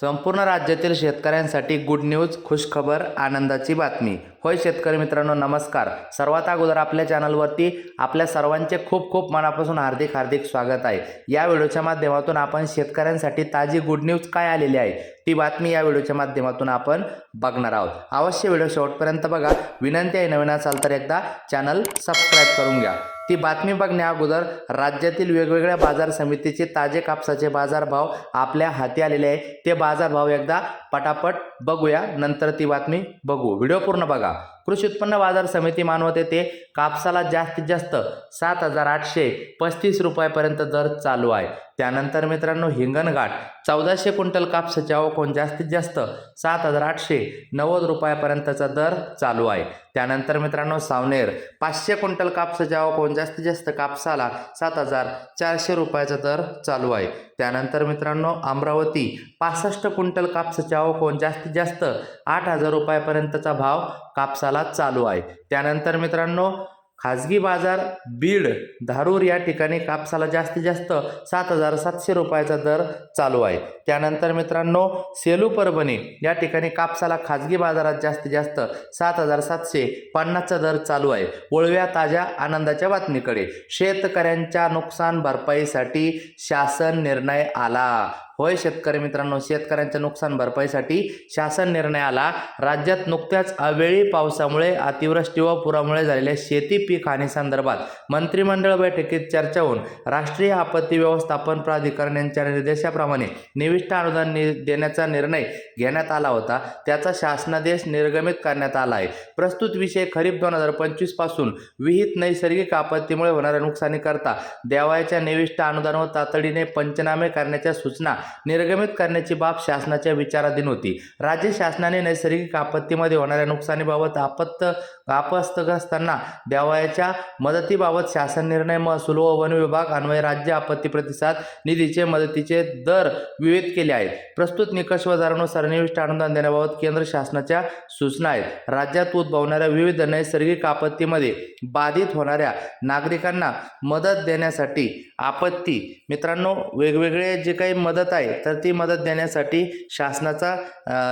संपूर्ण राज्यातील शेतकऱ्यांसाठी गुड न्यूज खुशखबर आनंदाची बातमी. होय शेतकरी मित्रांनो नमस्कार. सर्वात अगोदर आपल्या चॅनलवरती आपल्या सर्वांचे खूप खूप मनापासून हार्दिक हार्दिक स्वागत आहे. या व्हिडिओच्या माध्यमातून आपण शेतकऱ्यांसाठी ताजी गुड न्यूज काय आलेली आहे ती बातमी या व्हिडिओच्या माध्यमातून आपण बघणार आहोत. अवश्य व्हिडिओ शेवटपर्यंत बघा. विनंती आहे नवीन असाल तर एकदा चॅनल सबस्क्राईब करून घ्या. ती बातमी बघण्या अगोदर राज्यातील वेगवेगळ्या बाजार समितीचे ताजे कापसाचे बाजारभाव आपल्या हाती आलेले आहे. ते बाजारभाव एकदा पटापट बघूया. नंतर ती बातमी बघू. व्हिडिओ पूर्ण बघा. कृषी उत्पन्न बाजार समिती मानवते ते कापसाला जास्तीत जास्त सात हजार आठशे पस्तीस रुपयापर्यंत दर चालू आहे. त्यानंतर मित्रांनो हिंगणघाट चौदाशे क्विंटल कापसाचे आवकोन जास्तीत जास्त सात हजार आठशे नव्वद रुपयापर्यंतचा दर चालू आहे. त्यानंतर मित्रांनो सावनेर पाचशे क्विंटल कापसाचे आवकोन जास्तीत जास्त कापसाला सात हजार चारशे रुपयाचा दर चालू आहे. त्यानंतर मित्रांनो अमरावती पासष्ट क्विंटल कापसाचे आवकोन जास्तीत जास्त आठ हजार रुपयापर्यंतचा भाव कापसाला चालू आहे. त्यानंतर मित्रांनो खाजगी बाजार बीड धारूर या ठिकाणी कापसाला जास्तीत जास्त सात हजार सातशे रुपयाचा दर चालू आहे. त्यानंतर मित्रांनो सेलू परभणी या ठिकाणी कापसाला खाजगी बाजारात जास्तीत जास्त सात हजार सातशे पन्नासचा दर चालू आहे. वळव्या ताज्या आनंदाच्या बातमीकडे. शेतकऱ्यांच्या नुकसान भरपाईसाठी शासन निर्णय आला. होय शेतकरी मित्रांनो शेतकऱ्यांच्या नुकसान भरपाईसाठी शासन निर्णय आला. राज्यात नुकत्याच अवेळी पावसामुळे अतिवृष्टी व पुरामुळे झालेल्या शेती पीक हानीसंदर्भात मंत्रिमंडळ बैठकीत चर्चा होऊन राष्ट्रीय आपत्ती व्यवस्थापन प्राधिकरण यांच्या निर्देशाप्रमाणे निविष्ट अनुदान नि देण्याचा निर्णय घेण्यात आला होता. त्याचा शासनादेश निर्गमित करण्यात आला आहे. प्रस्तुत विषय खरीप दोन हजार पंचवीसपासून विहित नैसर्गिक आपत्तीमुळे होणाऱ्या नुकसानीकरता देवायच्या निविष्ट अनुदान व तातडीने पंचनामे करण्याच्या सूचना निर्गमित करण्याची बाब शासनाच्या विचाराधीन होती. राज्य शासनाने नैसर्गिक आपत्तीमध्ये होणाऱ्या नुकसानीबाबत आपत्त आपस्तग्रस्तांना द्यावयाच्या मदतीबाबत शासन निर्णय महसूल व वन विभाग अन्वय राज्य आपत्ती प्रतिसाद निधीचे मदतीचे दर विविध केले आहेत. प्रस्तुत निकष व दरानुसार निविष्ट अनुदान देण्याबाबत केंद्र शासनाच्या सूचना आहेत. राज्यात उद्भवणाऱ्या विविध नैसर्गिक आपत्तीमध्ये बाधित होणाऱ्या नागरिकांना मदत देण्यासाठी आपत्ती. मित्रांनो वेगवेगळे जे काही मदत आहे तर ती मदत देण्यासाठी शासनाचा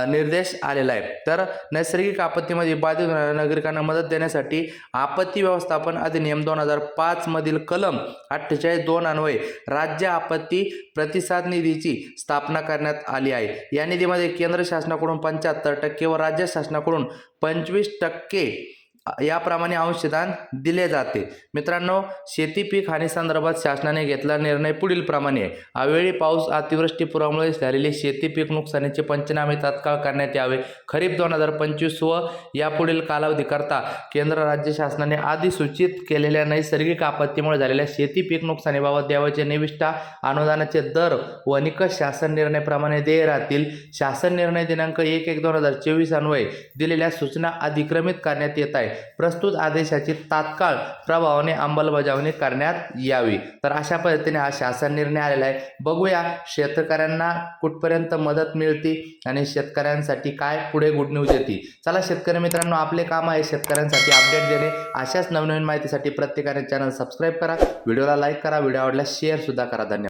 निर्देश आलेला आहे. तर नैसर्गिक आपत्तीमध्ये बाधित होणाऱ्या नागरिकांना मदत देण्यासाठी आपत्ती व्यवस्थापन अधिनियम दोन हजार पाचमधील कलम अठ्ठेचाळीस दोन अन्वये राज्य आपत्ती प्रतिसाद निधीची स्थापना करण्यात आली आहे. या निधीमध्ये केंद्र शासनाकडून पंच्याहत्तर टक्के व राज्य शासनाकडून पंचवीस टक्के याप्रमाणे अंशदान दिले जाते. मित्रांनो शेती पीक हानीसंदर्भात शासनाने घेतला निर्णय पुढील प्रमाणे. अवेळी पाऊस अतिवृष्टी पुरामुळे झालेले शेती पीक नुकसानीचे पंचनामे तात्काळ करण्यात यावे. खरीप दोन हजार पंचवीस व यापुढील कालावधीकरता केंद्र राज्य शासनाने आधी सूचित केलेल्या नैसर्गिक आपत्तीमुळे झालेल्या शेती पीक नुकसानीबाबत द्यावयाचे निविष्ठा अनुदानाचे दर व निकष शासन निर्णयाप्रमाणे देय राहतील. शासन निर्णय दिनांक एक एक दोन हजार चोवीस अन्वये दिलेल्या सूचना अधिक्रमित करण्यात येत आहे. प्रस्तुत आदेशाची तात्काळ प्रभावाने अंमलबजावणी करण्यात यावी. तर अशा पद्धतीने हा शासन निर्णय आलेला आहे. बघूया शेतकऱ्यांना कुठपर्यंत मदत मिळते आणि शेतकऱ्यांसाठी काय पुढे गुड न्यूज येते. चला शेतकरी मित्रांनो आपले काम आहे शेतकऱ्यांसाठी अपडेट देणे. अशाच नवनवीन माहितीसाठी प्रत्येकाने चॅनल सबस्क्राईब करा. व्हिडिओला लाईक करा. व्हिडिओ आवडल्यास शेअर सुद्धा करा. धन्यवाद.